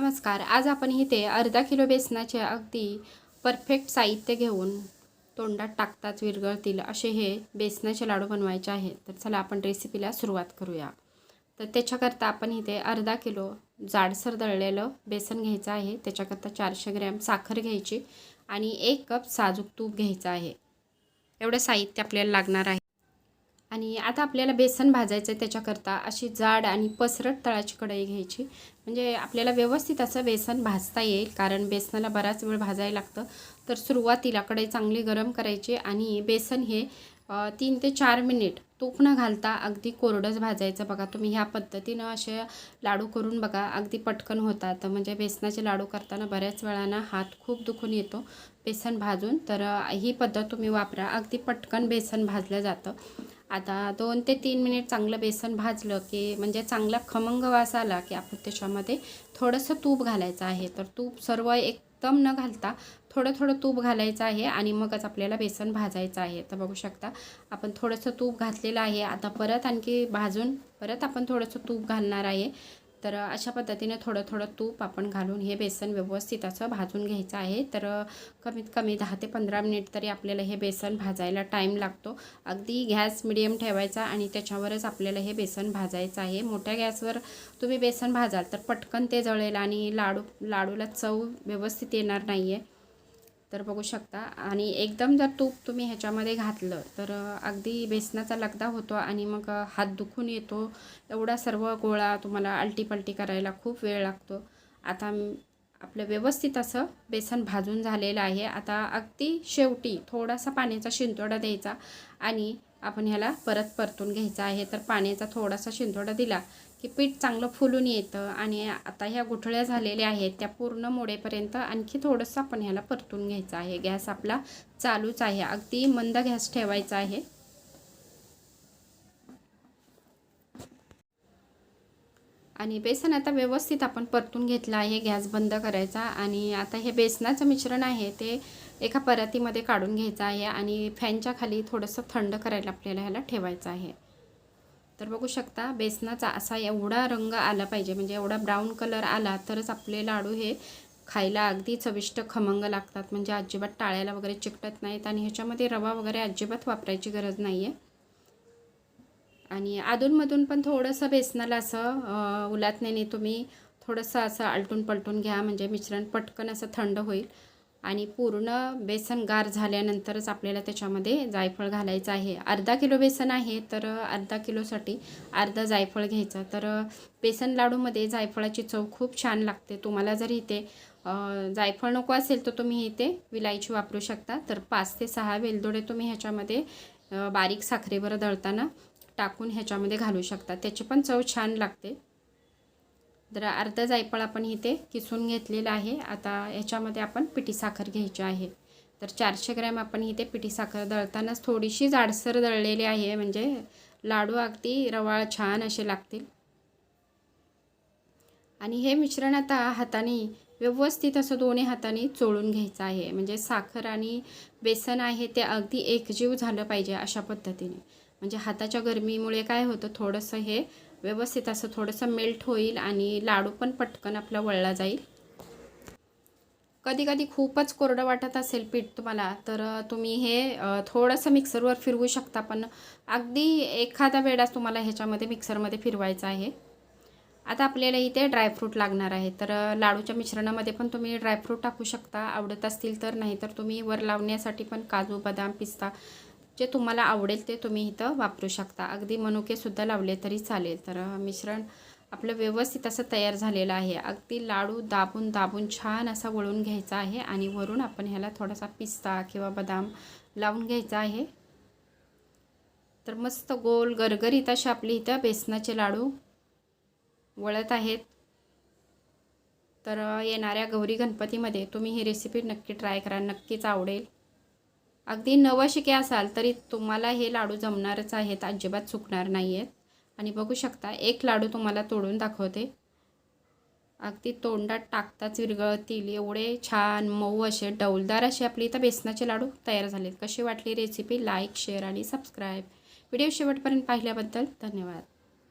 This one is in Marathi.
नमस्कार आज आपण इथे अर्धा किलो बेसनाचे अगदी परफेक्ट साहित्य घेऊन तोंडात टाकताच विरघळतील असे हे बेसनाचे लाडू बनवायचे आहेत. तर चला आपण रेसिपीला सुरुवात करूया. तर त्याच्याकरता आपण इथे अर्धा किलो जाडसर दळलेलं बेसन घ्यायचं आहे. त्याच्याकरता चारशे ग्रॅम साखर घ्यायची आणि एक कप साजूक तूप घ्यायचं आहे. एवढं साहित्य आपल्याला लागणार आहे. आणि आता आपल्याला बेसन भाजायचं आहे त्याच्याकरता अशी जाड आणि पसरट तळाची कढई घ्यायची. म्हणजे आपल्याला व्यवस्थित असं बेसन भाजता येईल कारण बेसनाला बराच वेळ भाजायला लागतं. तर सुरुवातीला कढई चांगली गरम करायची आणि बेसन हे तीन ते चार मिनिट तूप न घालता अगदी कोरडंच भाजायचं. बघा तुम्ही ह्या पद्धतीनं असे लाडू करून बघा अगदी पटकन होतात. म्हणजे बेसनाचे लाडू करताना बऱ्याच वेळानं हात खूप दुखून येतो बेसन भाजून. तर ही पद्धत तुम्ही वापरा. अगदी पटकन बेसन भाजलं जातं. आता दोन ते तीन मिनिट चांगलं बेसन भाजलं की म्हणजे चांगला खमंग वास आला की आपण त्याच्यामध्ये थोडंसं तूप घालायचं आहे. तर तूप सर्व एकदम न घालता थोडं थोडं तूप घालायचं आहे आणि मगच आपल्याला बेसन भाजायचं आहे. तर बघू शकता आपण थोडंसं तूप घातलेलं आहे. आता परत आणखी भाजून परत आपण थोडंसं तूप घालणार आहे. तर अशा पद्धतीने थोडं थोडं तूप आपण घालून हे बेसन व्यवस्थित असं भाजून घ्यायचं आहे. तर कमीत कमी दहा ते पंधरा मिनिट तरी आपल्याला हे बेसन भाजायला टाईम लागतो. अगदी गॅस मिडियम ठेवायचा आणि त्याच्यावरच आपल्याला हे बेसन भाजायचं आहे. मोठ्या गॅसवर तुम्ही बेसन भाजाल तर पटकन ते जळेल आणि लाडू लाडूला चव व्यवस्थित येणार नाही आहे तर बघू शकता. आणि एकदम जर तूप तुम्ही ह्याच्यामध्ये घातलं तर अगदी बेसनाचा लगदा होतो आणि मग हात दुखून येतो. एवढा सर्व गोळा तुम्हाला आलटीपलटी करायला खूप वेळ लागतो. आता आपलं व्यवस्थित असं बेसन भाजून झालेलं आहे. आता अगदी शेवटी थोडासा पाण्याचा शिंतोडा द्यायचा आणि आपण ह्याला परत परतून घ्यायचा आहे. तर पाण्याचा थोडासा शिंतोडा दिला की पीठ चांगलं फुलून येतं आणि आता ह्या गुठळ्या झालेल्या आहेत. त्या पूर्ण मोडेपर्यंत आणखी थोडंसं आपण ह्याला परतून घ्यायचं आहे. गॅस आपला चालूच आहे. अगदी मंद गॅस ठेवायचा आहे. आणि बेसन आता व्यवस्थित आपण परतून घेतलं आहे गॅस बंद करायचा आणि आता हे बेसनाचं मिश्रण आहे ते एका परातीमध्ये काढून घ्यायचं आहे आणि फॅनच्या खाली थोडंसं थंड करायला आपल्याला ह्याला ठेवायचं आहे. तर बघू शकता बेसनाचा असा एवढा रंग आला पाहिजे म्हणजे एवढा ब्राऊन कलर आला तरच आपले लाडू हे खायला अगदी चविष्ट खमंग लागतात. म्हणजे अजिबात टाळ्याला वगैरे चिकटत नाहीत आणि ह्याच्यामध्ये रवा वगैरे अजिबात वापरायची गरज नाही आहे आणि अधूनमधून पण थोडंसं बेसनाला असं उलातण्याने तुम्ही थोडंसं असं आलटून पलटून घ्या म्हणजे मिश्रण पटकन असं थंड होईल. आणि पूर्ण बेसन गार झाल्यानंतरच आपल्याला त्याच्यामध्ये जायफळ घालायचं आहे. अर्धा किलो बेसन आहे तर अर्धा किलोसाठी अर्धा जायफळ घ्यायचं. तर बेसन लाडूमध्ये जायफळाची चव खूप छान लागते. तुम्हाला जर इथे जायफळ नको असेल तर तुम्ही इथे विलायची वापरू शकता. तर पाच ते सहा वेलदोडे तुम्ही ह्याच्यामध्ये बारीक साखरेवर दळताना टाकून ह्याच्यामध्ये घालू शकता. त्याची पण चव छान लागते. तर अर्धा जायफळ आपण इथे किसून घेतलेलं आहे. आता ह्याच्यामध्ये आपण पिठी साखर घ्यायची आहे. तर चारशे ग्रॅम आपण इथे पिठी साखर दळतानाच थोडीशी जाडसर दळलेली आहे. म्हणजे लाडू अगदी रवाळ छान असे लागतील. आणि हे मिश्रण आता हाताने व्यवस्थित असं दोन्ही हाताने चोळून घ्यायचं आहे. म्हणजे साखर आणि बेसन आहे ते अगदी एकजीव झालं पाहिजे अशा पद्धतीने. म्हणजे हाताच्या गरमीमुळे काय होतं थोडंसं हे व्यवस्थित असं थोडंसं मेल्ट होईल आणि लाडू पण पटकन आपला वळला जाईल. कधी कधी खूपच कोरडं वाटत असेल पीठ तुम्हाला तर तुम्ही हे थोडंसं मिक्सरवर फिरवू शकता पण अगदी एखादा वेळाच तुम्हाला ह्याच्यामध्ये मिक्सरमध्ये फिरवायचं आहे. आता आपल्याला इथे ड्रायफ्रूट लागणार आहे तर लाडूच्या मिश्रणामध्ये पण तुम्ही ड्रायफ्रूट टाकू शकता आवडत असतील तर नाही तर तुम्ही वर लावण्यासाठी पण काजू बदाम पिस्ता जे तुम्हाला आवडेल ते तुम्ही इथं वापरू शकता. अगदी मनुकेसुद्धा लावले तरी चालेल. तर मिश्रण आपलं व्यवस्थित असं तयार झालेलं आहे. अगदी लाडू दाबून दाबून छान असा वळून घ्यायचा आहे आणि वरून आपण ह्याला थोडासा पिस्ता किंवा बदाम लावून घ्यायचा आहे. तर मस्त गोल गरगरीत अशी आपली इथं बेसनाचे लाडू वळत आहेत. तर येणाऱ्या गौरी गणपतीमध्ये तुम्ही ही रेसिपी नक्की ट्राय करा. नक्कीच आवडेल. अगदी नवशिके असाल तरी तुम्हाला हे लाडू जमणारच आहेत अजिबात चुकणार नाही आहेत आणि बघू शकता एक लाडू तुम्हाला तोडून दाखवते. अगदी तोंडात टाकताच विरघळतील एवढे छान मऊ असे डौलदार असे आपली इथं बेसनाचे लाडू तयार झालेत. कशी वाटली रेसिपी लाईक शेअर आणि सबस्क्राईब व्हिडिओ शेवटपर्यंत पाहिल्याबद्दल धन्यवाद.